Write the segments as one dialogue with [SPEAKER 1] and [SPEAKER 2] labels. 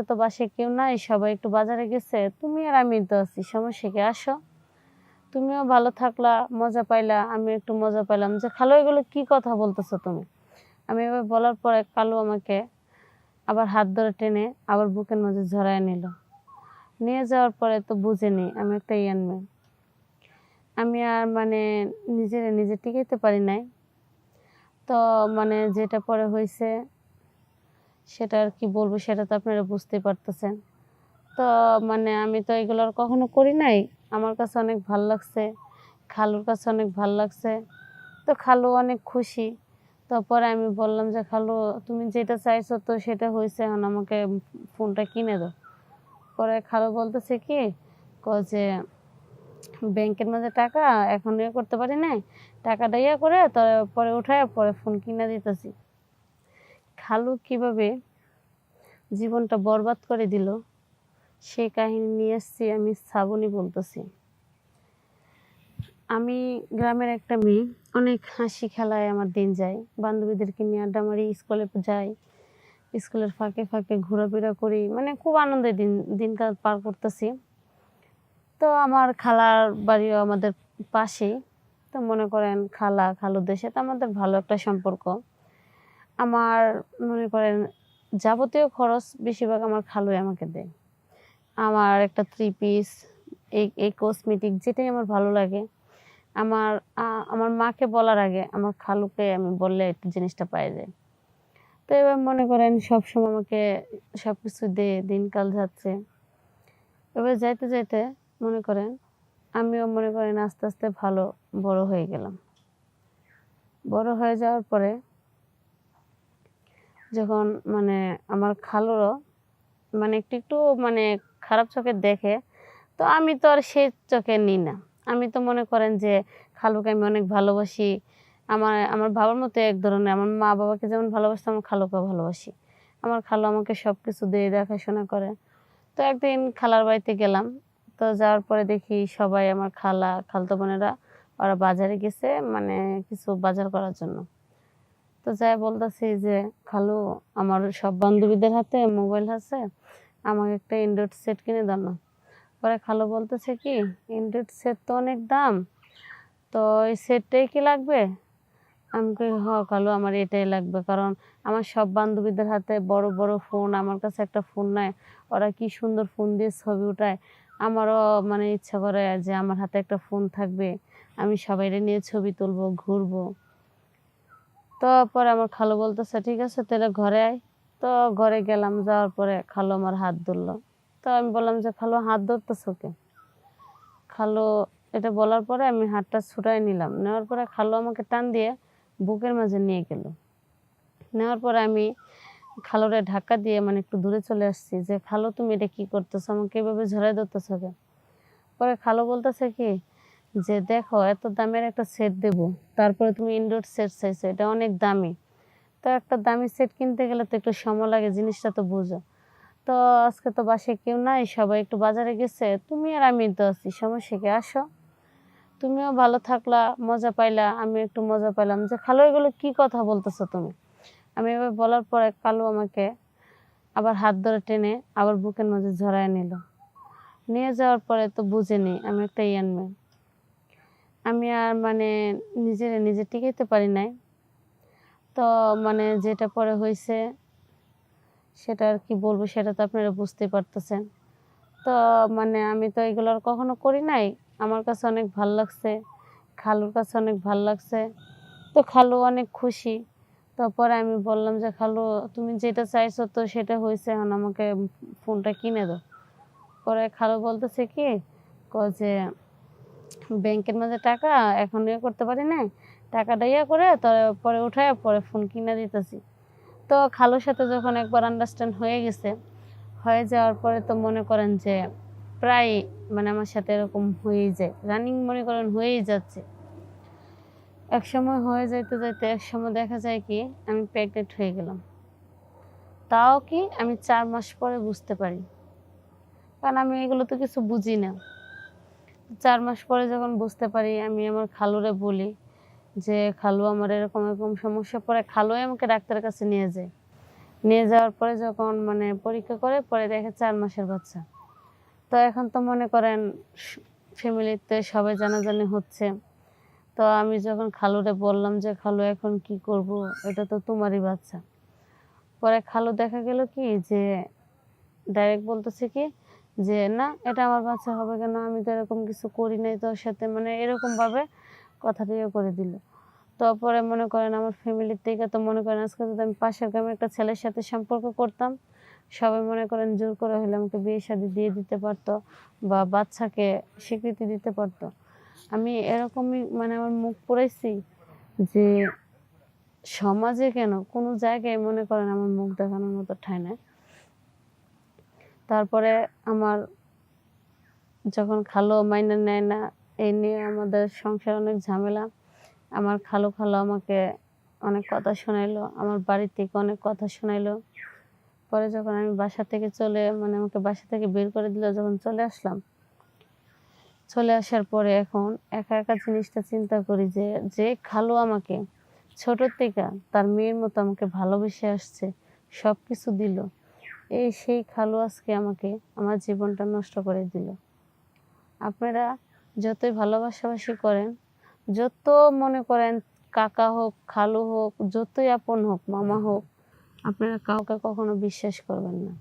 [SPEAKER 1] আজকে তো বাসায় কেউ নাই, সবাই একটু বাজারে গেছে। তুমি আর আমি তো আছি, সমস্যা কি? আসো। তুমিও ভালো থাকলা, মজা পাইলা আমি একটু মজা পাইলাম। যে খালো, এগুলো কি কথা বলতেছো তুমি? আমি এবার বলার পরে কালু আমাকে আবার হাত ধরে টেনে আবার বুকের মাঝে ঝরায় নিল। নিয়ে যাওয়ার পরে তো বুঝেনি, আমি একটা ইয়ান মেয়ে। আমি আর মানে নিজের নিজে টিকাইতে পারি নাই। তো মানে যেটা পরে হয়েছে সেটা আর কি বলব, সেটা তো আপনারা বুঝতে পারতেছেন। তো মানে আমি তো এগুলো আর কখনো করি নাই। আমার কাছে অনেক ভালো লাগছে, খালুর কাছে অনেক ভালো লাগছে। তো খালু অনেক খুশি। তারপরে আমি বললাম যে, খালু, তুমি যেটা চাইছো তো সেটা হয়েছে, এখন আমাকে ফোনটা কিনে দাও। পরে খালু বলতেছে কি যে, ব্যাংকের মাঝে টাকা, এখন ইয়ে করতে পারি নাই। টাকাটা ইয়ে করে পরে উঠায় পরে ফোন কিনে দিতেছি। খালু কীভাবে জীবনটা বরবাদ করে দিল সেই কাহিনী নিয়ে এসছি আমি শ্রাবণী বলতেছি। আমি গ্রামের একটা মেয়ে, অনেক হাসি খেলায় আমার দিন যায়। বান্ধবীদেরকে নিয়ে আড্ডা মারি, স্কুলে যাই, স্কুলের ফাঁকে ফাঁকে ঘোরাফেরা করি মানে খুব আনন্দের দিন, দিনকাল পার করতেছি। তো আমার খালার বাড়িও আমাদের পাশেই। তো মনে করেন খালা খালুদের সাথে আমাদের ভালো একটা সম্পর্ক। আমার, মনে করেন, যাবতীয় খরচ বেশিরভাগ আমার খালুই আমাকে দেয়। আমার একটা থ্রি পিস এই এই কসমেটিক যেটাই আমার ভালো লাগে। আমার আমার মাকে বলার আগে আমার খালুকে আমি বললে একটু জিনিসটা পাই যায়। তো এবার মনে করেন, সবসময় আমাকে সব কিছু দিয়ে, দিনকাল যাচ্ছে। এবার যাইতে যাইতে মনে করেন, আমিও মনে করেন আস্তে আস্তে ভালো, বড় হয়ে গেলাম। বড় হয়ে যাওয়ার পরে যখন মানে আমার খালুরও মানে একটু একটু মানে খারাপ চোখে দেখে, তো আমি তো আর সেই চোখে নিই না। আমি তো মনে করেন যে খালুকে আমি অনেক ভালোবাসি। আমার আমার বাবার মতো এক ধরনের, আমার মা বাবাকে যেমন ভালোবাসতো আমার খালুকে ভালোবাসি। আমার খালু আমাকে সব কিছু দিয়ে দেখাশোনা করে। তো একদিন খালার বাড়িতে গেলাম, তো যাওয়ার পরে দেখি সবাই আমার খালা, খালতো বোনেরা, ওরা বাজারে গেছে মানে কিছু বাজার করার জন্য। তো যাই বলতেছি যে, খালু, আমার সব বান্ধবীদের হাতে মোবাইল আছে, আমাকে একটা অ্যান্ড্রয়েড সেট কিনে দাও না। পরে খালু বলতেছে কি অ্যান্ড্রয়েড সেট তো অনেক দাম, তো এই সেটটাই কি লাগবে? আমি কই, হ খালু, আমার এটাই লাগবে, কারণ আমার সব বান্ধবীদের হাতে বড় বড় ফোন আমার কাছে একটা ফোন নাই, ওরা কি সুন্দর ফোন দিয়ে ছবি উঠায়। আমারও মানে ইচ্ছা করে যে আমার হাতে একটা ফোন থাকবে, আমি সবাইরে নিয়ে ছবি তুলবো, ঘুরবো। তো পরে আমার খালো বলতেছে, ঠিক আছে তাহলে ঘরে আয়। তো ঘরে গেলাম, যাওয়ার পরে খালো আমার হাত ধরলো। তো আমি বললাম যে, খালো, হাত ধরতেছো কে? খালো এটা বলার পরে আমি হাতটা ছুটাই নিলাম। নেওয়ার পরে খালু আমাকে টান দিয়ে বুকের মাঝে নিয়ে গেল। নেওয়ার পরে আমি খালুরে ঢাকা দিয়ে মানে একটু দূরে চলে আসছি যে, খালো, তুমি এটা কি করতেছো? আমাকে এভাবে ঝরাই ধরতেছো কে? পরে খালো বলতেছে কি যে দেখো এত দামের একটা সেট দেব। তারপরে তুমি ইনডোর সেট চাইছো, এটা অনেক দামি। তো একটা দামি সেট কিনতে গেলে তো একটু সময় লাগে, জিনিসটা তো বুঝো। তো আজকে তো বাসায় কেউ নাই, সবাই একটু বাজারে গেছে, তুমি আর আমি তো আছি, সমস্যা কি? আসো। তুমিও ভালো থাকলা, মজা পাইলা আমি একটু মজা পাইলাম। যে খালো, এগুলো কি কথা বলতেছো তুমি? আমি এবার বলার পরে কালু আমাকে আবার হাত ধরে টেনে আবার বুকের মাঝে ঝরায় নিল। নিয়ে যাওয়ার পরে তো বুঝেনি, আমি একটা ইয়ান মেয়ে। আমি আর মানে নিজের নিজে টিকাইতে পারি নাই। তো মানে যেটা পরে হয়েছে সেটা আর কি বলব সেটা তো আপনারা বুঝতে পারতেছেন। তো মানে আমি তো এগুলো আর কখনো করি নাই। আমার কাছে অনেক ভালো লাগছে, খালুর কাছে অনেক ভালো লাগছে। তো খালু অনেক খুশি। তারপরে আমি বললাম যে, খালু, তুমি যেটা চাইছো তো সেটা হয়েছে এখন আমাকে ফোনটা কিনে দাও। পরে খালু বলতেছে কি যে ব্যাংকের মাঝে টাকা, এখন ইয়ে করতে পারি না টাকাটা ইয়ে করে পরে উঠায় পরে ফোন কিনে দিতেছি। তো খালুর সাথে যখন একবার আন্ডারস্ট্যান্ড হয়ে গেছে, হয়ে যাওয়ার পরে তো মনে করেন যে প্রায় মানে আমার সাথে এরকম হয়েই যায়। রানিং মনে করেন হয়েই যাচ্ছে। এক সময় হয়ে যাইতে যাইতে এক সময় দেখা যায় কি, আমি প্রেগনেন্ট হয়ে গেলাম। তাও কি আমি চার মাস পরে বুঝতে পারি। কারণ আমি এগুলো তো কিছু বুঝি না। চার মাস পরে যখন বুঝতে পারি, আমি আমার খালুরে বলি যে, খালু, আমার এরকম এরকম সমস্যা। পরে খালুই আমাকে ডাক্তারের কাছে নিয়ে যায়। নিয়ে যাওয়ার পরে যখন মানে পরীক্ষা করে, পরে দেখে চার মাসের বাচ্চা। তো এখন তো মনে করেন, ফ্যামিলিতে সবাই জানাজানি হচ্ছে। তো আমি যখন খালুরে বললাম যে, খালু, এখন কি করব? এটা তো তোমারই বাচ্চা। পরে খালু দেখা গেল কি, যে ডাইরেক্ট বলতেছে কি যে, না, এটা আমার বাচ্চা হবে কেন? আমি তো এরকম কিছু করি নাই তোর সাথে। মানে এরকম ভাবে কথাটা ইয়ে করে দিল। তারপরে মনে করেন আমার ফ্যামিলির থেকে তো মনে করেন আজকে যদি আমি পাশের গ্রামে একটা ছেলের সাথে সম্পর্ক করতাম, সবাই মনে করেন জোর করে হলে আমাকে বিয়ে শাদি দিয়ে দিতে পারতো বা বাচ্চাকে স্বীকৃতি দিতে পারতো। আমি এরকমই মানে আমার মুখ পড়েছি যে, সমাজে কেন কোনো জায়গায় মনে করেন আমার মুখ দেখানোর মতো ঠাঁই নাই। তারপরে আমার যখন খালো মাইনে নেয় না, এই নিয়ে আমাদের সংসার অনেক ঝামেলা। আমার খালো খালো আমাকে অনেক কথা শোনাইলো, আমার বাড়ি থেকে অনেক কথা শোনাইলো। পরে যখন আমি বাসা থেকে চলে মানে আমাকে বাসা থেকে বের করে দিল, যখন চলে আসলাম। চলে আসার পরে এখন একা একা জিনিসটা চিন্তা করি যে যে খালো আমাকে ছোটোর থেকে তার মেয়ের মতো আমাকে ভালোবেসে আসছে সব কিছু দিল। এই সেই খালু আজকে আমাকে আমার জীবনটা নষ্ট করে দিল। আপনারা যতই ভালোবাসাবাসি করেন, যত মনে করেন কাকা হোক, খালু হোক, যতই আপন হোক, মামা হোক, আপনারা কাউকে কখনো বিশ্বাস করবেন না।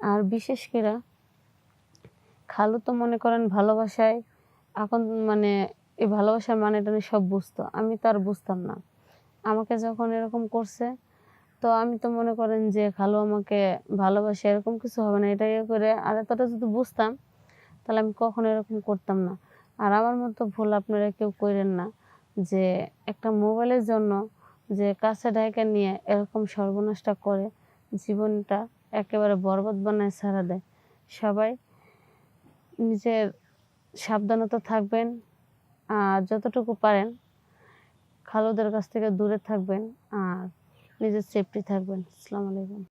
[SPEAKER 1] আর বিশেষ করে খালু তো মনে করেন ভালোবাসায় এখন মানে এই ভালোবাসার মানেটা সব বুঝতো। আমি তো আর বুঝতাম না। আমাকে যখন এরকম করছে তো আমি তো মনে করেন যে খালু আমাকে ভালোবাসে, এরকম কিছু হবে না। এটা ইয়ে করে আর এতটা যদি বুঝতাম, তাহলে আমি কখনো এরকম করতাম না। আর আমার মতো ভুল আপনারা কেউ করেন না যে একটা মোবাইলের জন্য যে কাছে ডাইকা নিয়ে এরকম সর্বনাশটা করে, জীবনটা একেবারে বরবাদ বানায় সারা দেয়। সবাই নিজের সাবধানতা থাকবেন, আর যতটুকু পারেন খালুদের কাছ থেকে দূরে থাকবেন, আর নিজের সেফটি থাকবেন। আসসালামু আলাইকুম।